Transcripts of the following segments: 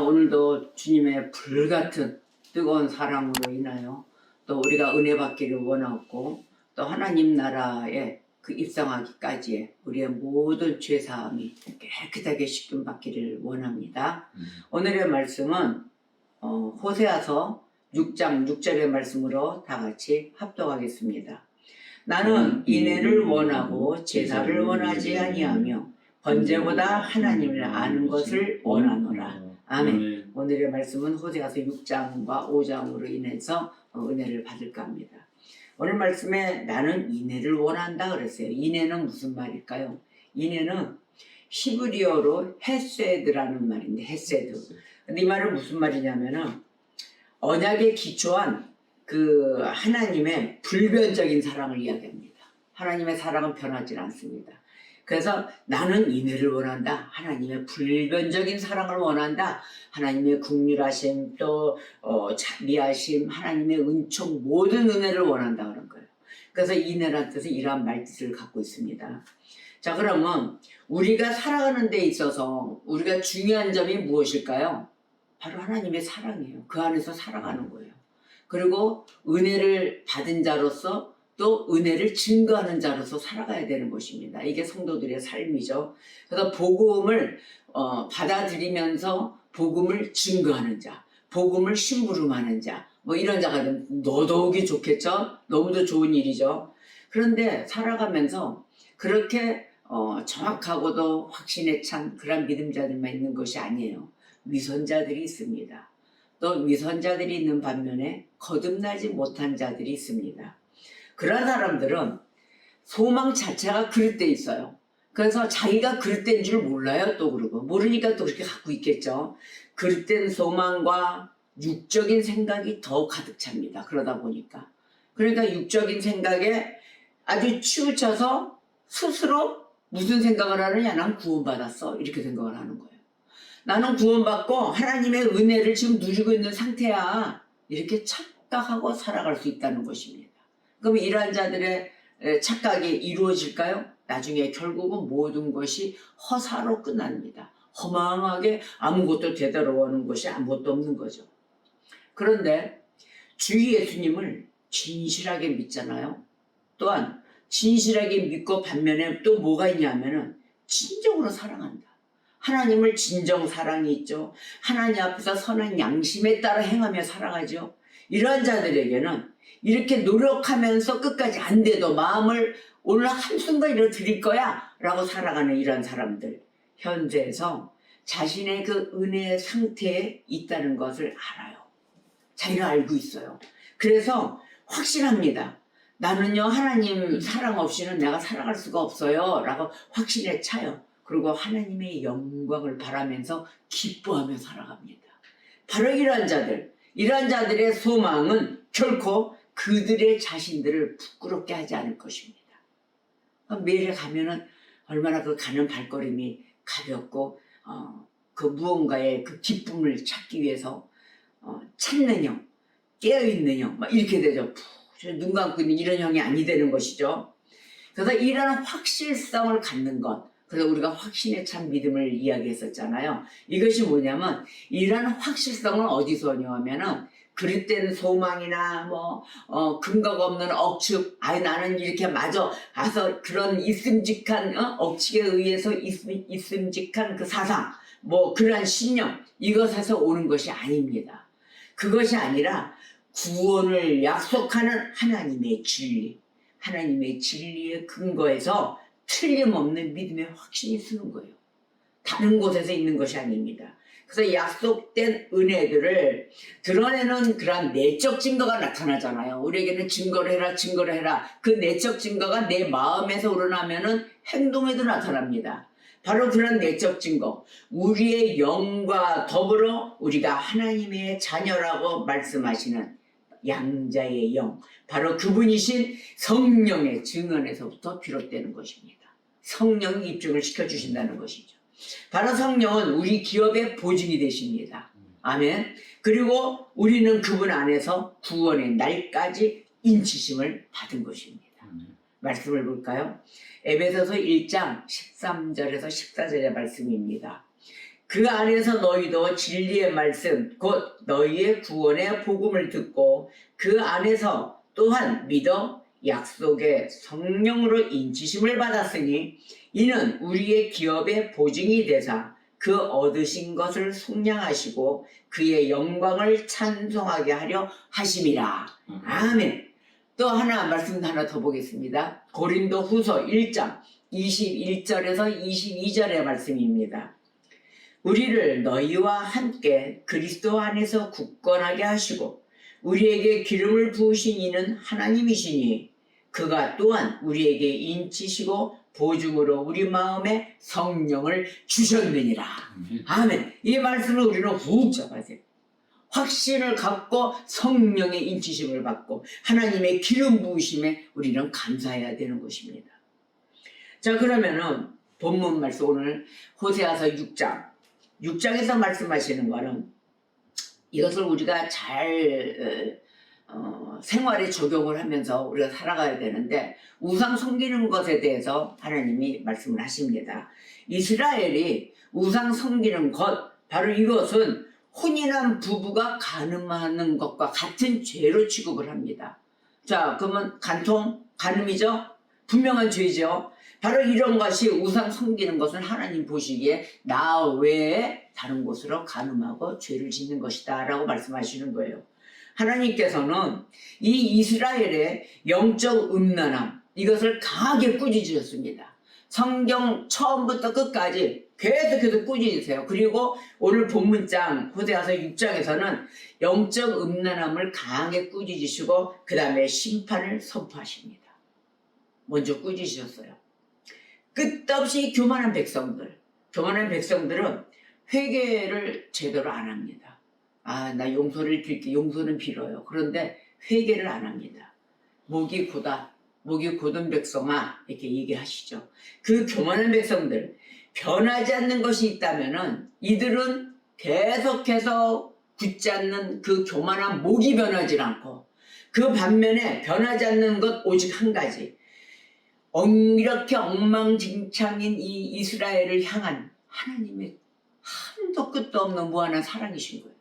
자, 오늘도 주님의 불같은 뜨거운 사랑으로 인하여 또 우리가 은혜 받기를 원하고 또 하나님 나라에 그 입성하기까지의 우리의 모든 죄사함이 깨끗하게 씻김 받기를 원합니다. 음. 오늘의 말씀은 어, 호세아서 6장 6절의 말씀으로 다 같이 합독하겠습니다. 나는 인애를 원하고 제사를 원하지 아니하며 번제보다 하나님을 아는 것을 원하노라. 아멘. 오늘의 말씀은 호세아서 6장과 5장으로 인해서 어, 은혜를 받을까 합니다. 오늘 말씀에 나는 인애를 원한다 그랬어요. 인애는 무슨 말일까요? 인애는 히브리어로 헤세드라는 말인데 헤세드. 근데 이 말은 무슨 말이냐면은 언약에 기초한 그 하나님의 불변적인 사랑을 이야기합니다. 하나님의 사랑은 변하지 않습니다. 그래서 나는 인애를 원한다. 하나님의 불변적인 사랑을 원한다. 하나님의 국률하심 또 어, 자비하심 하나님의 은총 모든 은혜를 원한다 그런 거예요. 그래서 인애란 뜻은 이러한 말뜻을 갖고 있습니다. 자 그러면 우리가 살아가는 데 있어서 우리가 중요한 점이 무엇일까요? 바로 하나님의 사랑이에요. 그 안에서 살아가는 거예요. 그리고 은혜를 받은 자로서 또 은혜를 증거하는 자로서 살아가야 되는 것입니다. 이게 성도들의 삶이죠. 그래서 복음을 어, 받아들이면서 복음을 증거하는 자, 복음을 심부름하는 자, 뭐 이런 자가 너더욱이 좋겠죠. 너무도 좋은 일이죠. 그런데 살아가면서 그렇게 어, 정확하고도 확신에 찬 그런 믿음자들만 있는 것이 아니에요. 위선자들이 있습니다. 또 위선자들이 있는 반면에 거듭나지 못한 자들이 있습니다. 그런 사람들은 소망 자체가 그릇돼 있어요. 그래서 자기가 그릇된 줄 몰라요, 또 그러고. 모르니까 또 그렇게 갖고 있겠죠. 그릇된 소망과 육적인 생각이 더 가득 찹니다. 그러다 보니까. 그러니까 육적인 생각에 아주 치우쳐서 스스로 무슨 생각을 하느냐? 난 구원받았어. 이렇게 생각을 하는 거예요. 나는 구원받고 하나님의 은혜를 지금 누리고 있는 상태야. 이렇게 착각하고 살아갈 수 있다는 것입니다. 그럼 이러한 자들의 에, 착각이 이루어질까요? 나중에 결국은 모든 것이 허사로 끝납니다. 허망하게 아무것도 되돌아 오는 것이 아무것도 없는 거죠. 그런데 주 예수님을 진실하게 믿잖아요. 또한 진실하게 믿고 반면에 또 뭐가 있냐면은 진정으로 사랑한다. 하나님을 진정 사랑이 있죠. 하나님 앞에서 선한 양심에 따라 행하며 살아가죠. 이러한 자들에게는 이렇게 노력하면서 끝까지 안 돼도 마음을 오늘 한순간 이로 드릴 거야 라고 살아가는 이런 사람들 현재에서 자신의 그 은혜의 상태에 있다는 것을 알아요. 자기가 알고 있어요. 그래서 확신합니다. 나는요 하나님 사랑 없이는 내가 살아갈 수가 없어요 라고 확신에 차요. 그리고 하나님의 영광을 바라면서 기뻐하며 살아갑니다. 바로 이러한 자들, 이러한 자들의 소망은 결코 그들의 자신들을 부끄럽게 하지 않을 것입니다. 매일에 가면은 얼마나 그 가는 발걸음이 가볍고 어, 그 무언가의 그 기쁨을 찾기 위해서 어, 찾는 형, 깨어있는 형, 막 이렇게 되죠. 푹, 눈 감고 있는 이런 형이 아니 되는 것이죠. 그래서 이런 확실성을 갖는 것, 그래서 우리가 확신에 찬 믿음을 이야기했었잖아요. 이것이 뭐냐면 이런 확실성은 어디서 오냐면은 그릇된 소망이나 뭐 어, 근거가 없는 억측, 아이 나는 이렇게 맞아 가서 그런 있음직한 어? 억측에 의해서 있음, 있음직한 그 사상, 뭐 그러한 신념 이것에서 오는 것이 아닙니다. 그것이 아니라 구원을 약속하는 하나님의 진리, 하나님의 진리의 근거에서 틀림없는 믿음의 확신이 쓰는 거예요. 다른 곳에서 있는 것이 아닙니다. 그래서 약속된 은혜들을 드러내는 그런 내적 증거가 나타나잖아요. 우리에게는 증거를 해라, 증거를 해라. 그 내적 증거가 내 마음에서 우러나면은 행동에도 나타납니다. 바로 그런 내적 증거. 우리의 영과 더불어 우리가 하나님의 자녀라고 말씀하시는 양자의 영. 바로 그분이신 성령의 증언에서부터 비롯되는 것입니다. 성령이 입증을 시켜주신다는 것이죠. 바로 성령은 우리 기업의 보증이 되십니다. 아멘. 그리고 우리는 그분 안에서 구원의 날까지 인치심을 받은 것입니다. 말씀을 볼까요? 에베소서 1장 13절에서 14절의 말씀입니다. 그 안에서 너희도 진리의 말씀 곧 너희의 구원의 복음을 듣고 그 안에서 또한 믿어 약속의 성령으로 인치심을 받았으니 이는 우리의 기업의 보증이 되사 그 얻으신 것을 속량하시고 그의 영광을 찬송하게 하려 하심이라. 음. 아멘. 또 하나 말씀 하나 더 보겠습니다. 고린도 후서 1장 21절에서 22절의 말씀입니다. 우리를 너희와 함께 그리스도 안에서 굳건하게 하시고 우리에게 기름을 부으신 이는 하나님이시니 그가 또한 우리에게 인치시고 보증으로 우리 마음에 성령을 주셨느니라. 아멘. 이 말씀을 우리는 훅 잡아야 돼요. 확신을 갖고 성령의 인치심을 받고 하나님의 기름 부으심에 우리는 감사해야 되는 것입니다. 자 그러면은 본문 말씀 오늘 호세아서 6장 6장에서 말씀하시는 거는 이것을 우리가 잘 어, 생활에 적용을 하면서 우리가 살아가야 되는데 우상 섬기는 것에 대해서 하나님이 말씀을 하십니다. 이스라엘이 우상 섬기는 것 바로 이것은 혼인한 부부가 간음하는 것과 같은 죄로 취급을 합니다. 자, 그러면 간통, 간음이죠? 분명한 죄죠. 바로 이런 것이 우상 섬기는 것은 하나님 보시기에 나 외에 다른 곳으로 간음하고 죄를 짓는 것이다 라고 말씀하시는 거예요. 하나님께서는 이 이스라엘의 영적 음란함 이것을 강하게 꾸짖으셨습니다. 성경 처음부터 끝까지 계속해서 꾸짖으세요. 그리고 오늘 본문장 호세아서 6장에서는 영적 음란함을 강하게 꾸짖으시고 그 다음에 심판을 선포하십니다. 먼저 꾸짖으셨어요. 끝없이 교만한 백성들, 교만한 백성들은 회개를 제대로 안 합니다. 아, 나 용서를 빌게, 용서는 빌어요. 그런데 회개를 안 합니다. 목이 고다, 목이 고든 백성아, 이렇게 얘기하시죠. 그 교만한 백성들, 변하지 않는 것이 있다면은 이들은 계속해서 굳지 않는 그 교만한 목이 변하지 않고 그 반면에 변하지 않는 것 오직 한 가지. 엉- 이렇게 엉망진창인 이 이스라엘을 향한 하나님의 한도 끝도 없는 무한한 사랑이신 거예요.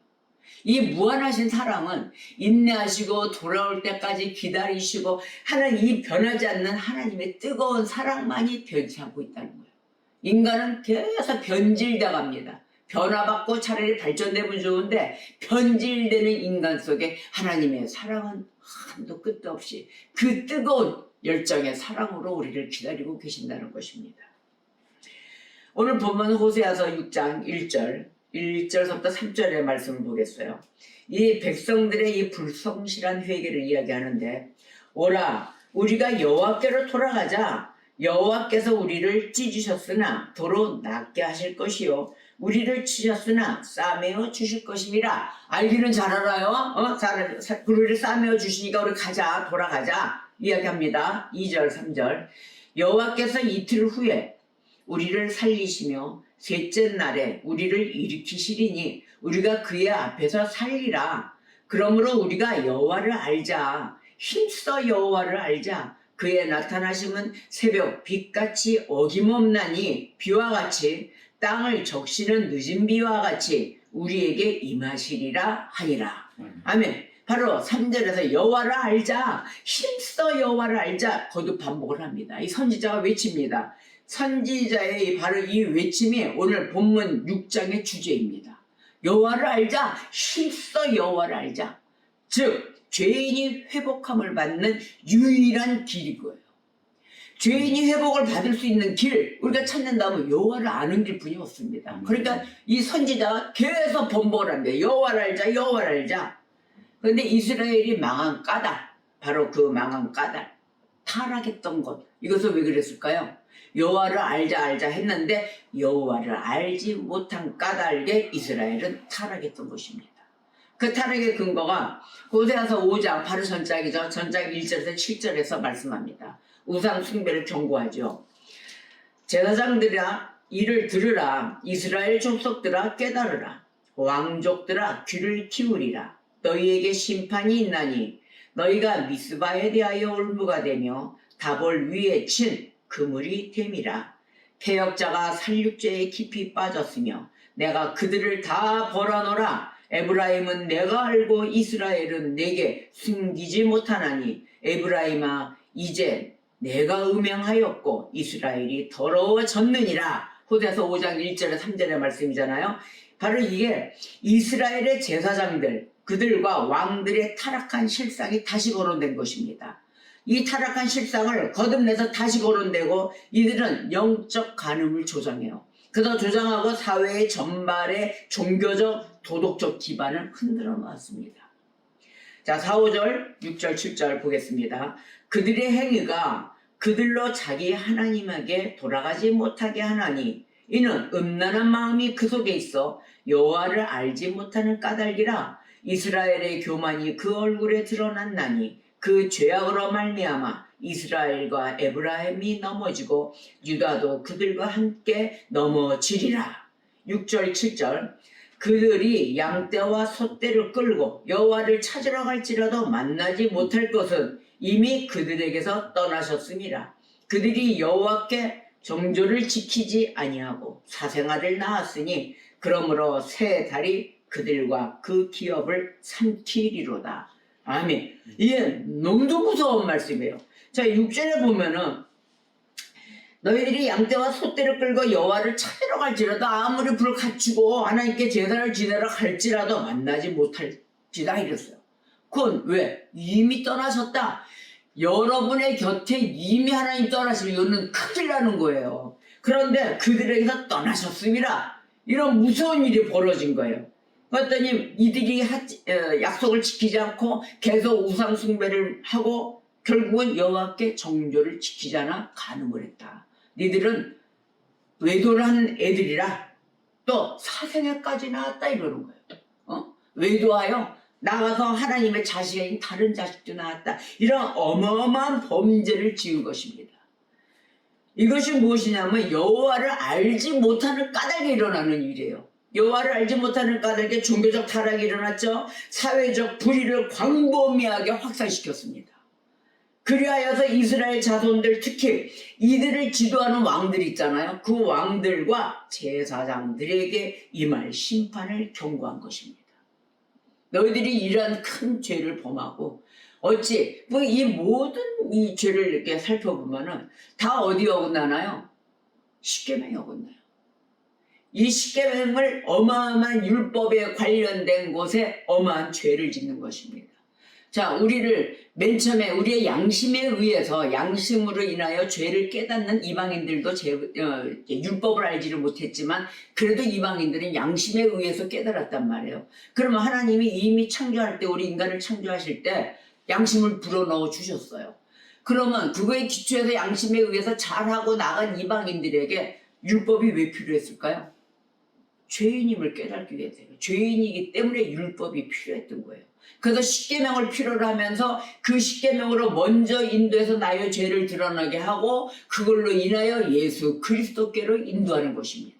이 무한하신 사랑은 인내하시고 돌아올 때까지 기다리시고 하는 이 변하지 않는 하나님의 뜨거운 사랑만이 변치 않고 있다는 거예요. 인간은 계속 변질돼 갑니다. 변화받고 차라리 발전되면 좋은데 변질되는 인간 속에 하나님의 사랑은 한도 끝도 없이 그 뜨거운 열정의 사랑으로 우리를 기다리고 계신다는 것입니다. 오늘 본문 호세아서 6장 1절 1절부터 3절의 말씀을 보겠어요. 이 백성들의 이 불성실한 회개를 이야기하는데 오라 우리가 여호와께로 돌아가자 여호와께서 우리를 찢으셨으나 도로 낫게 하실 것이요 우리를 치셨으나 싸매어 주실 것임이라 알기는 잘 알아요. 어? 잘, 사- 우리를 싸매어 주시니까 우리 가자 돌아가자 이야기합니다. 2절 3절 여호와께서 이틀 후에 우리를 살리시며 셋째 날에 우리를 일으키시리니 우리가 그의 앞에서 살리라. 그러므로 우리가 여호와를 알자. 힘써 여호와를 알자. 그의 나타나심은 새벽 빛같이 어김없나니 비와 같이 땅을 적시는 늦은 비와 같이 우리에게 임하시리라 하니라. 아멘. 바로 3절에서 여호와를 알자. 힘써 여호와를 알자. 거듭 반복을 합니다. 이 선지자가 외칩니다. 선지자의 이 바로 이 외침이 오늘 본문 6장의 주제입니다. 여호와를 알자. 힘써 여호와를 알자. 즉 죄인이 회복함을 받는 유일한 거예요. 죄인이 회복을 받을 수 있는 길 우리가 찾는다면 여호와를 아는 길뿐이 없습니다. 그러니까 이 선지자가 계속 번복을 한대. 여호와를 알자, 여호와를 알자. 그런데 이스라엘이 망한 까닭, 바로 그 망한 까닭, 타락했던 것. 이것을 왜 그랬을까요? 여호와를 알자 알자 했는데 여호와를 알지 못한 까닭에 이스라엘은 타락했던 것입니다. 그 타락의 근거가 고세아서 5장 바로 전장이죠. 전장 1절에서 7절에서 말씀합니다. 우상 숭배를 경고하죠. 제사장들아 이를 들으라 이스라엘 족속들아 깨달으라 왕족들아 귀를 기울이라 너희에게 심판이 있나니 너희가 미스바에 대하여 올무가 되며 다볼 위에 친 그물이 됨이라. 폐역자가 살육죄에 깊이 빠졌으며 내가 그들을 다 벌어놓으라. 에브라임은 내가 알고 이스라엘은 내게 숨기지 못하나니 에브라임아 이제 내가 음행하였고 이스라엘이 더러워졌느니라. 호세서 5장 1절에 3절의 말씀이잖아요. 바로 이게 이스라엘의 제사장들 그들과 왕들의 타락한 실상이 다시 거론된 것입니다 이 타락한 실상을 거듭내서 다시 거론되고 이들은 영적 간음을 조장해요 그래서 조장하고 사회의 전반의 종교적 도덕적 기반을 흔들어 놓았습니다. 자, 4, 5절, 6절, 7절 보겠습니다. 그들의 행위가 그들로 자기 하나님에게 돌아가지 못하게 하나니 이는 음란한 마음이 그 속에 있어 여호와를 알지 못하는 까닭이라 이스라엘의 교만이 그 얼굴에 드러났나니 그 죄악으로 말미암아 이스라엘과 에브라임이 넘어지고 유다도 그들과 함께 넘어지리라. 6절 7절 그들이 양떼와 소떼를 끌고 여호와를 찾으러 갈지라도 만나지 못할 것은 이미 그들에게서 떠나셨습니다. 그들이 여호와께 정조를 지키지 아니하고 사생아를 낳았으니 그러므로 새 달이 그들과 그 기업을 삼키리로다. 아멘. 이게 너무도 무서운 말씀이에요. 자, 6절에 보면은 너희들이 양떼와 소떼를 끌고 여호와를 찾으러 갈지라도 아무리 불을 갖추고 하나님께 제사를 지내러 갈지라도 만나지 못할지다 이랬어요. 그건 왜? 이미 떠나셨다. 여러분의 곁에 이미 하나님 떠나시면 이거는 큰일 나는 거예요. 그런데 그들에게서 떠나셨습니다. 이런 무서운 일이 벌어진 거예요. 그랬더니 이들이 하- 어, 약속을 지키지 않고 계속 우상 숭배를 하고 결국은 여호와께 정조를 지키지 않아 간음을 했다. 니들은 외도를 하는 애들이라 또 사생애까지 나왔다 이러는 거예요. 어? 외도하여 나가서 하나님의 자식인 다른 자식도 나왔다. 이런 어마어마한 범죄를 지은 것입니다. 이것이 무엇이냐면 여호와를 알지 못하는 까닭에 일어나는 일이에요. 여호와를 알지 못하는 까닭에 종교적 타락이 일어났죠. 사회적 불의를 광범위하게 확산시켰습니다. 그리하여서 이스라엘 자손들 특히 이들을 지도하는 왕들 있잖아요. 그 왕들과 제사장들에게 임할 심판을 경고한 것입니다. 너희들이 이러한 큰 죄를 범하고 어찌 뭐 이 모든 이 죄를 이렇게 살펴보면은 다 어디 어긋나나요? 십계명이 어긋나요. 이 십계명을 어마어마한 율법에 관련된 곳에 어마한 죄를 짓는 것입니다. 자, 우리를 맨 처음에 우리의 양심에 의해서 양심으로 인하여 죄를 깨닫는 이방인들도 제, 어, 율법을 알지를 못했지만 그래도 이방인들은 양심에 의해서 깨달았단 말이에요. 그러면 하나님이 이미 창조할 때 우리 인간을 창조하실 때 양심을 불어넣어 주셨어요. 그러면 그거에 기초해서 양심에 의해서 잘하고 나간 이방인들에게 율법이 왜 필요했을까요? 죄인임을 깨닫기 위해서요. 죄인이기 때문에 율법이 필요했던 거예요. 그래서 십계명을 필요로 하면서 그 십계명으로 먼저 인도해서 나의 죄를 드러나게 하고 그걸로 인하여 예수 그리스도께로 인도하는 것입니다.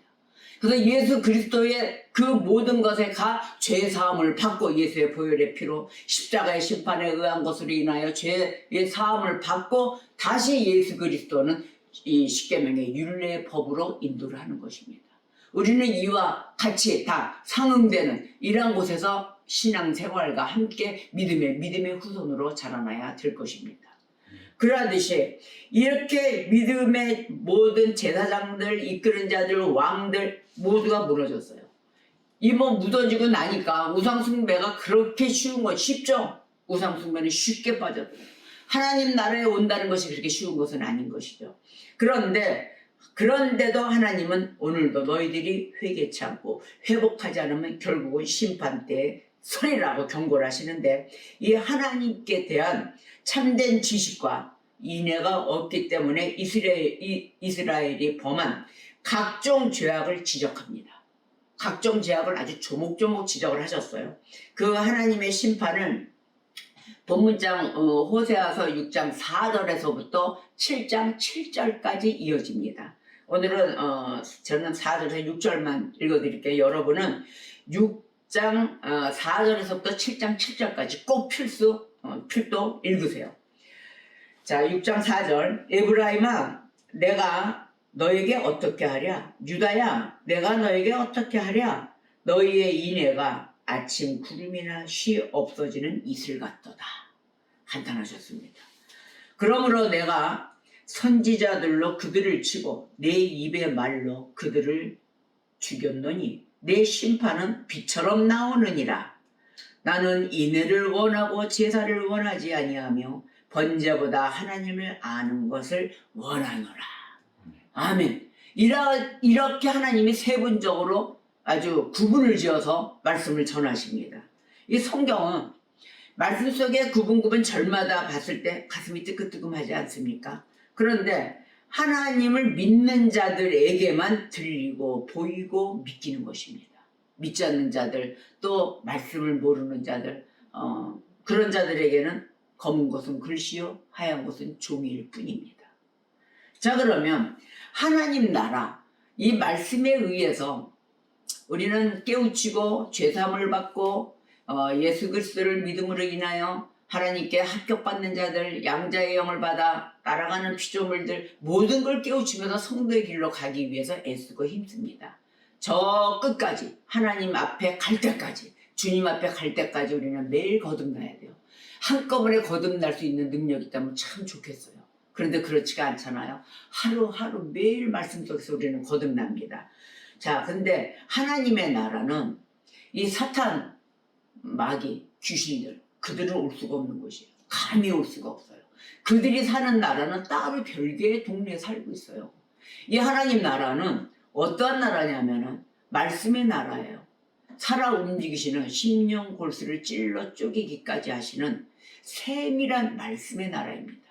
그래서 예수 그리스도의 그 모든 것에 가 죄 사함을 받고 예수의 보혈의 피로 십자가의 심판에 의한 것으로 인하여 죄의 사함을 받고 다시 예수 그리스도는 이 십계명의 율례의 법으로 인도를 하는 것입니다. 우리는 이와 같이 다 상응되는 이러한 곳에서 신앙생활과 함께 믿음의 믿음의 후손으로 자라나야 될 것입니다. 그러듯이 이렇게 믿음의 모든 제사장들, 이끄는 자들, 왕들 모두가 무너졌어요. 이뭐 묻어지고 나니까 우상숭배가 그렇게 쉬운 거 쉽죠? 우상숭배는 쉽게 빠져들어요. 하나님 나라에 온다는 것이 그렇게 쉬운 것은 아닌 것이죠. 그런데 그런데도 하나님은 오늘도 너희들이 회개치 않고 회복하지 않으면 결국은 심판 때 설이라고 경고를 하시는데 이 하나님께 대한 참된 지식과 인애가 없기 때문에 이스라엘, 이, 이스라엘이 범한 각종 죄악을 지적합니다. 각종 죄악을 아주 조목조목 지적을 하셨어요. 그 하나님의 심판은 본문장 어, 호세아서 6장 4절에서부터 7장 7절까지 이어집니다. 오늘은 어, 저는 4절에서 6절만 읽어드릴게요. 여러분은 6장 어, 4절에서부터 7장 7절까지 꼭 필수 어, 필도 읽으세요. 자, 6장 4절 에브라임아 내가 너에게 어떻게 하랴? 유다야, 내가 너에게 어떻게 하랴? 너희의 인애가 아침 구름이나 쉬 없어지는 이슬 같도다. 간단하셨습니다. 그러므로 내가 선지자들로 그들을 치고 내 입의 말로 그들을 죽였노니 내 심판은 비처럼 나오느니라. 나는 인애를 원하고 제사를 원하지 아니하며 번제보다 하나님을 아는 것을 원하노라. 아멘. 이라, 이렇게 하나님이 세분적으로 아주 구분을 지어서 말씀을 전하십니다. 이 성경은 말씀 속에 구분구분 절마다 봤을 때 가슴이 뜨끔뜨끔하지 않습니까? 그런데 하나님을 믿는 자들에게만 들리고 보이고 믿기는 것입니다. 믿지 않는 자들 또 말씀을 모르는 자들 어, 그런 자들에게는 검은 것은 글씨요 하얀 것은 종이일 뿐입니다. 자 그러면 하나님 나라 이 말씀에 의해서 우리는 깨우치고 죄사함을 받고 어, 예수 그리스도를 믿음으로 인하여 하나님께 합격받는 자들 양자의 영을 받아 따라가는 피조물들 모든 걸 깨우치면서 성도의 길로 가기 위해서 애쓰고 힘씁니다. 저 끝까지 하나님 앞에 갈 때까지 주님 앞에 갈 때까지 우리는 매일 거듭나야 돼요. 한꺼번에 거듭날 수 있는 능력이 있다면 참 좋겠어요. 그런데 그렇지가 않잖아요. 하루하루 매일 말씀 속에서 우리는 거듭납니다. 자, 근데 하나님의 나라는 이 사탄, 마귀, 귀신들, 그들은 올 수가 없는 곳이에요. 감히 올 수가 없어요. 그들이 사는 나라는 따로 별개의 동네에 살고 있어요. 이 하나님 나라는 어떠한 나라냐면은 말씀의 나라예요. 살아 움직이시는 심령 골수를 찔러 쪼개기까지 하시는 세밀한 말씀의 나라입니다.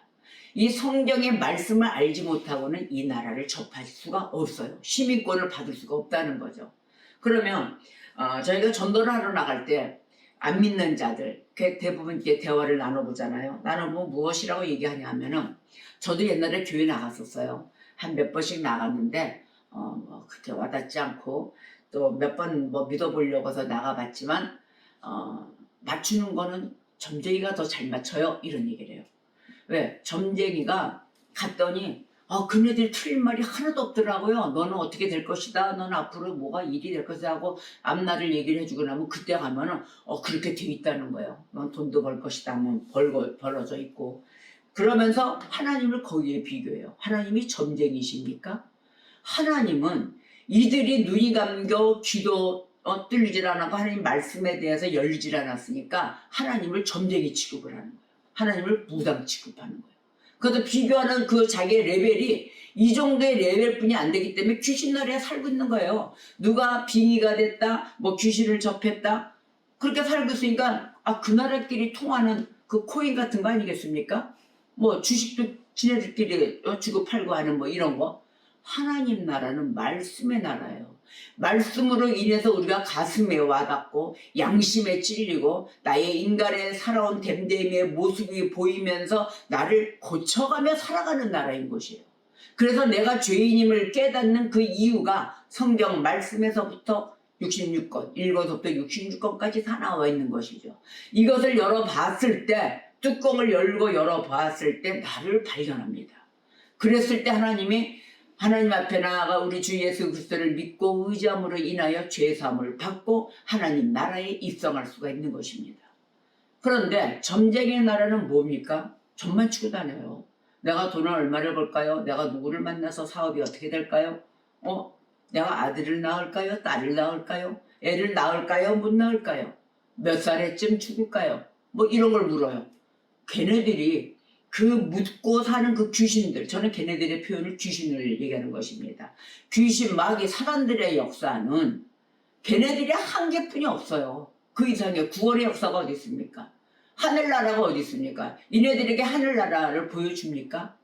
이 성경의 말씀을 알지 못하고는 이 나라를 접할 수가 없어요. 시민권을 받을 수가 없다는 거죠. 그러면 어, 저희가 전도를 하러 나갈 때 안 믿는 자들 그 대부분 이렇게 대화를 나눠보잖아요. 나눠보면 무엇이라고 얘기하냐 하면은 저도 옛날에 교회 나갔었어요. 한 몇 번씩 나갔는데 어, 뭐 그렇게 와닿지 않고 또 몇 번 뭐 믿어보려고 해서 나가봤지만 어, 맞추는 거는 점쟁이가 더 잘 맞춰요 이런 얘기를 해요. 왜? 점쟁이가 갔더니 아, 그네들 틀린 말이 하나도 없더라고요. 너는 어떻게 될 것이다. 너는 앞으로 뭐가 일이 될 것이다 하고 앞날을 얘기를 해주고 나면 그때 가면은 어 그렇게 돼 있다는 거예요. 넌 돈도 벌 것이다. 하면 벌고 벌어져 있고 그러면서 하나님을 거기에 비교해요. 하나님이 점쟁이십니까? 하나님은 이들이 눈이 감겨 귀도 어, 뚫리질 않았고 하나님 말씀에 대해서 열리질 않았으니까 하나님을 점쟁이 취급을 하는 거예요. 하나님을 무당 취급하는 거예요. 그래서 비교하는 그 자기의 레벨이 이 정도의 레벨뿐이 안 되기 때문에 귀신 나라에 살고 있는 거예요. 누가 빙의가 됐다, 뭐 귀신을 접했다, 그렇게 살고 있으니까 아 그 나라끼리 통하는 그 코인 같은 거 아니겠습니까? 뭐 주식도 지네들끼리 주고 팔고 하는 뭐 이런 거. 하나님 나라는 말씀의 나라예요. 말씀으로 인해서 우리가 가슴에 와닿고 양심에 찔리고 나의 인간의 살아온 댐댐이의 모습이 보이면서 나를 고쳐가며 살아가는 나라인 것이에요. 그래서 내가 죄인임을 깨닫는 그 이유가 성경 말씀에서부터 66권, 1권부터 66권까지 다 나와 있는 것이죠. 이것을 열어봤을 때, 뚜껑을 열고 열어봤을 때 나를 발견합니다. 그랬을 때 하나님이 하나님 앞에 나아가 우리 주 예수 그리스도를 믿고 의지함으로 인하여 죄사함을 받고 하나님 나라에 입성할 수가 있는 것입니다. 그런데 점쟁이의 나라는 뭡니까? 점만 치고 다녀요. 내가 돈을 얼마를 벌까요? 내가 누구를 만나서 사업이 어떻게 될까요? 어? 내가 아들을 낳을까요? 딸을 낳을까요? 애를 낳을까요? 못 낳을까요? 몇 살에쯤 죽을까요? 뭐 이런 걸 물어요. 걔네들이 그 묻고 사는 그 귀신들, 저는 걔네들의 표현을 귀신을 얘기하는 것입니다. 귀신, 마귀, 사단들의 역사는 걔네들이 한계뿐이 없어요. 그 이상의 구원의 역사가 어디 있습니까? 하늘나라가 어디 있습니까? 이네들에게 하늘나라를 보여줍니까?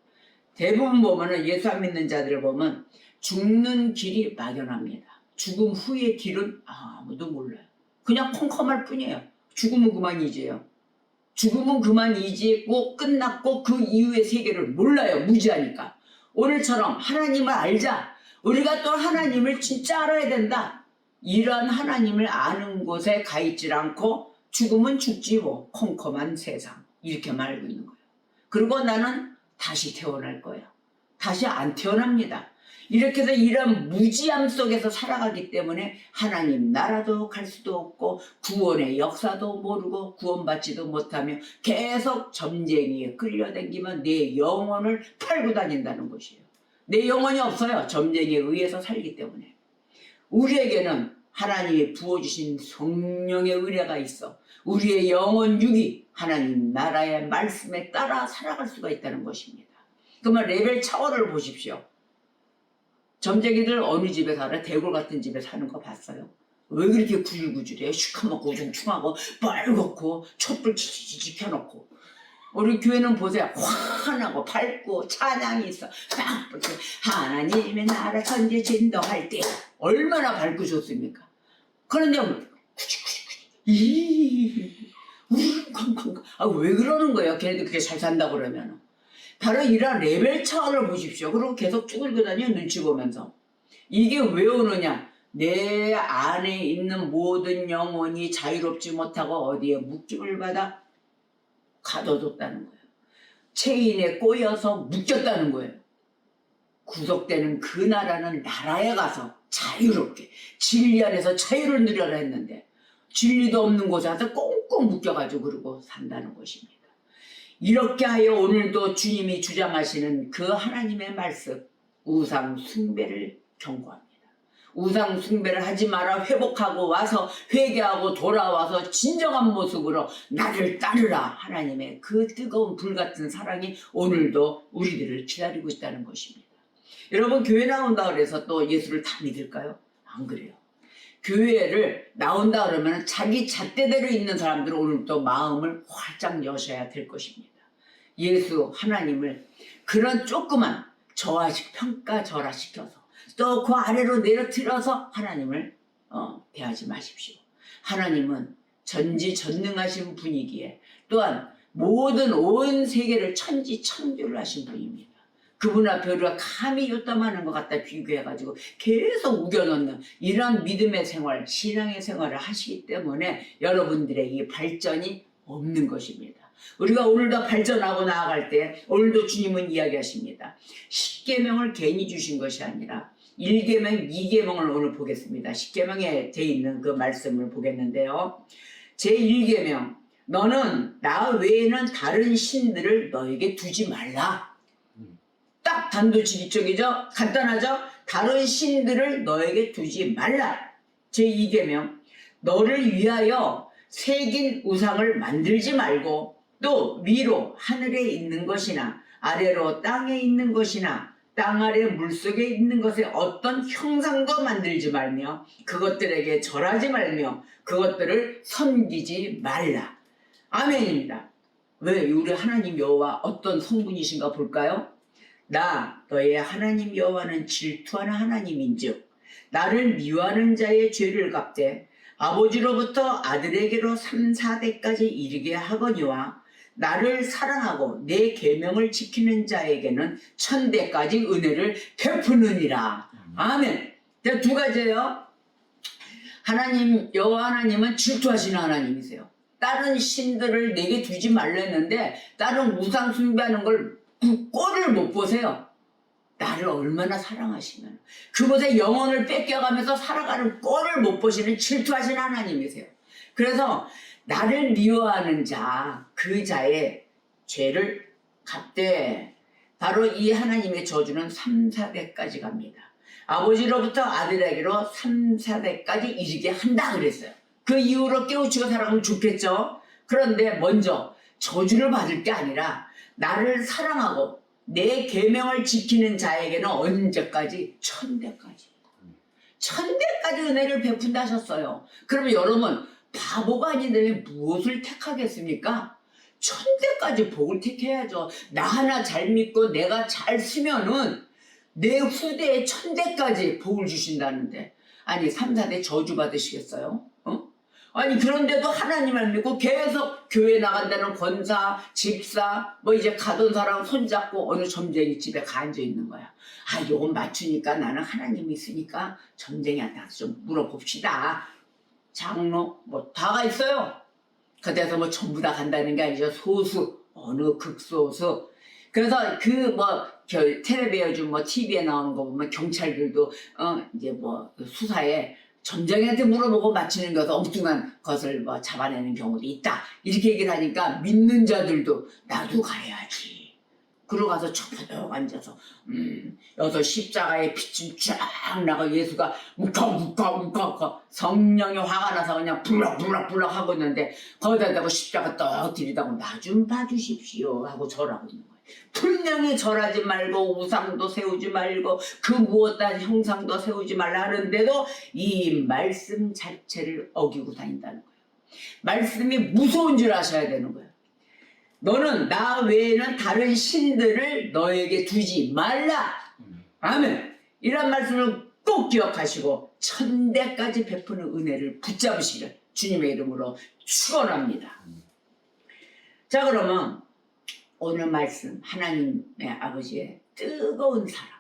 대부분 보면은 예수 안 믿는 자들을 보면 죽는 길이 막연합니다. 죽음 후의 길은 아무도 몰라요. 그냥 컴컴할 뿐이에요. 죽음은 그만 이제요. 죽음은 그만 이지고 끝났고 그 이후의 세계를 몰라요. 무지하니까. 오늘처럼 하나님을 알자. 우리가 또 하나님을 진짜 알아야 된다. 이런 하나님을 아는 곳에 가 있질 않고 죽음은 죽지고 컴컴한 세상 이렇게 말고 있는 거예요. 그리고 나는 다시 태어날 거야. 다시 안 태어납니다. 이렇게 해서 이런 무지함 속에서 살아가기 때문에 하나님 나라도 갈 수도 없고 구원의 역사도 모르고 구원받지도 못하며 계속 점쟁이에 끌려다니면 내 영혼을 팔고 다닌다는 것이에요. 내 영혼이 없어요. 점쟁이에 의해서 살기 때문에. 우리에게는 하나님이 부어주신 성령의 의뢰가 있어. 우리의 영혼 육이 하나님 나라의 말씀에 따라 살아갈 수가 있다는 것입니다. 그러면 레벨 차원을 보십시오. 점쟁이들 어느 집에 살아? 대골 같은 집에 사는 거 봤어요? 왜 그렇게 구질구질해? 시커멓고 우중충하고 빨갛고 촛불 지지직 켜놓고 우리 교회는 보세요 환하고 밝고 찬양이 있어 딱 이렇게 하나님의 나라 천지 진동할 때 얼마나 밝고 좋습니까? 그런데 구질구질구질 이 우렁쾅쾅 아왜 그러는 거예요? 걔네들 그렇게 잘 산다 그러면 바로 이런 레벨 차원을 보십시오. 그리고 계속 쭈글고 다녀 눈치 보면서. 이게 왜 오느냐? 내 안에 있는 모든 영혼이 자유롭지 못하고 어디에 묶임을 받아 가둬뒀다는 거예요. 체인에 꼬여서 묶였다는 거예요. 구속되는 그 나라는 나라에 가서 자유롭게 진리 안에서 자유를 누려라 했는데 진리도 없는 곳에 가서 꽁꽁 묶여가지고 그러고 산다는 것입니다. 이렇게 하여 오늘도 주님이 주장하시는 그 하나님의 말씀 우상 숭배를 경고합니다. 우상 숭배를 하지 마라 회복하고 와서 회개하고 돌아와서 진정한 모습으로 나를 따르라 하나님의 그 뜨거운 불 같은 사랑이 오늘도 우리들을 기다리고 있다는 것입니다. 여러분 교회 나온다 그래서 또 예수를 다 믿을까요? 안 그래요. 교회를 나온다 그러면 자기 잣대대로 있는 사람들은 오늘 또 마음을 활짝 여셔야 될 것입니다. 예수 하나님을 그런 조그만 저하식 평가 절하시켜서 또 그 아래로 내려뜨려서 하나님을 어, 대하지 마십시오. 하나님은 전지전능하신 분이기에 또한 모든 온 세계를 천지천주를 하신 분입니다. 그분 앞에 우리가 감히 요담하는 것 갖다 비교해가지고 계속 우겨넣는 이런 믿음의 생활, 신앙의 생활을 하시기 때문에 여러분들의 이 발전이 없는 것입니다. 우리가 오늘도 발전하고 나아갈 때 오늘도 주님은 이야기하십니다. 10계명을 괜히 주신 것이 아니라 1계명, 2계명을 오늘 보겠습니다. 10계명에 돼 있는 그 말씀을 보겠는데요. 제1계명 너는 나 외에는 다른 신들을 너에게 두지 말라. 딱 단도직입적이죠? 간단하죠? 다른 신들을 너에게 두지 말라. 제2계명 너를 위하여 새긴 우상을 만들지 말고 또 위로 하늘에 있는 것이나 아래로 땅에 있는 것이나 땅 아래 물속에 있는 것에 어떤 형상도 만들지 말며 그것들에게 절하지 말며 그것들을 섬기지 말라. 아멘입니다. 왜 우리 하나님 여호와 어떤 성분이신가 볼까요? 나 너의 하나님 여호와는 질투하는 하나님인즉 나를 미워하는 자의 죄를 갚되 아버지로부터 아들에게로 3, 4대까지 이르게 하거니와 나를 사랑하고 내 계명을 지키는 자에게는 천대까지 은혜를 베푸느니라. 아멘. 자, 두 가지예요. 하나님 여호와 하나님은 질투하시는 하나님이세요. 다른 신들을 내게 두지 말랬는데 다른 우상 숭배하는 걸 꼴을 못 보세요. 나를 얼마나 사랑하시면 그곳에 영혼을 뺏겨가면서 살아가는 꼴을 못 보시는 질투하시는 하나님이세요. 그래서 나를 미워하는 자, 그 자의 죄를 갚되 바로 이 하나님의 저주는 3, 4대까지 갑니다. 아버지로부터 아들에게로 3, 4대까지 이르게 한다 그랬어요. 그 이후로 깨우치고 살아가면 좋겠죠. 그런데 먼저 저주를 받을 게 아니라 나를 사랑하고 내 계명을 지키는 자에게는 언제까지 천대까지 천대까지 은혜를 베푼다 하셨어요. 그러면 여러분 바보가 아닌데 무엇을 택하겠습니까? 천대까지 복을 택해야죠. 나 하나 잘 믿고 내가 잘 쓰면은 내 후대에 천대까지 복을 주신다는데 아니 3, 4대 저주 받으시겠어요? 어? 아니 그런데도 하나님을 믿고 계속 교회 나간다는 권사, 집사, 뭐 이제 가던 사람 손잡고 어느 점쟁이 집에 가 앉아 있는 거야. 아, 요건 맞추니까 나는 하나님 있으니까 점쟁이한테 좀 물어봅시다. 장로 뭐 다가 있어요. 그때서 뭐 전부 다 간다는 게 아니죠. 소수 어느 극소수. 그래서 그뭐 겨, 텔레비에 요즘 뭐 TV에 나오는 거 보면 경찰들도 어 이제 뭐 수사에 점장한테 물어보고 맞히는 것도 엉뚱한 것을 뭐 잡아내는 경우도 있다 이렇게 얘기를 하니까 믿는 자들도 나도 가야지. 그러고 가서 척퍼덕 앉아서 음 여기서 십자가의 빛이 쫙 나가 예수가 묵học 성령이 화가 나서 그냥 불락불락불락 하고 있는데 거기다 대고 십자가 떡 들이다고 나 좀 봐주십시오 하고 절하고 있는 거예요. 분명히 절하지 말고 우상도 세우지 말고 그 무엇단 형상도 세우지 말라 하는데도 이 말씀 자체를 어기고 다닌다는 거예요. 말씀이 무서운 줄 아셔야 되는 거예요. 너는 나 외에는 다른 신들을 너에게 두지 말라. 아멘. 이런 말씀을 꼭 기억하시고 천대까지 베푸는 은혜를 붙잡으시길 주님의 이름으로 축원합니다. 자 그러면 오늘 말씀 하나님의 아버지의 뜨거운 사랑.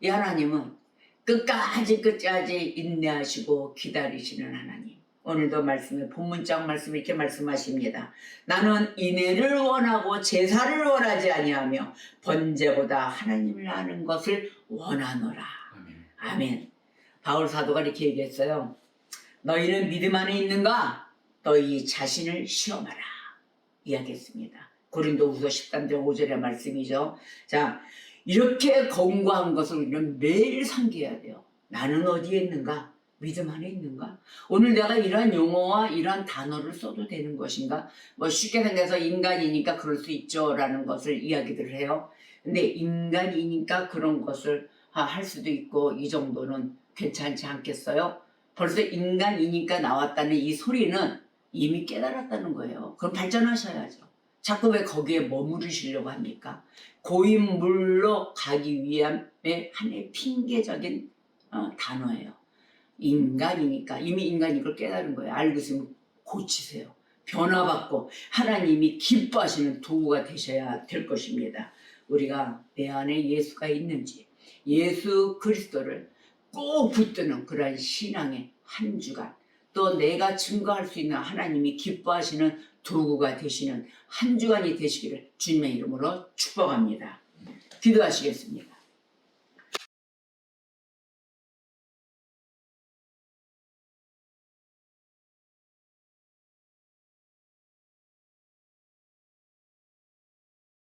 이 하나님은 끝까지 끝까지 인내하시고 기다리시는 하나님. 오늘도 말씀에 본문장 말씀 이렇게 말씀하십니다. 나는 인애를 원하고 제사를 원하지 아니하며 번제보다 하나님을 아는 것을 원하노라. 아멘. 아멘. 바울 사도가 이렇게 얘기했어요. 너희는 믿음 안에 있는가? 너희 자신을 시험하라. 이야기했습니다 고린도후서 13장 5절의 말씀이죠. 자 이렇게 건고한 것을 우리는 매일 상기해야 돼요. 나는 어디에 있는가? 믿음 안에 있는가? 오늘 내가 이러한 용어와 이러한 단어를 써도 되는 것인가? 뭐 쉽게 생겨서 인간이니까 그럴 수 있죠 라는 것을 이야기를 해요. 근데 인간이니까 그런 것을 아, 할 수도 있고 이 정도는 괜찮지 않겠어요? 벌써 인간이니까 나왔다는 이 소리는 이미 깨달았다는 거예요. 그럼 발전하셔야죠 자꾸 왜 거기에 머무르시려고 합니까 고인물로 가기 위함의 하나의 핑계적인 어, 단어예요 인간이니까 이미 인간이 걸 깨달은 거예요. 알고 있으면 고치세요. 변화받고 하나님이 기뻐하시는 도구가 되셔야 될 것입니다. 우리가 내 안에 예수가 있는지 예수 그리스도를 꼭 붙드는 그러한 신앙의 한 주간 또 내가 증거할 수 있는 하나님이 기뻐하시는 도구가 되시는 한 주간이 되시기를 주님의 이름으로 축복합니다. 기도하시겠습니다.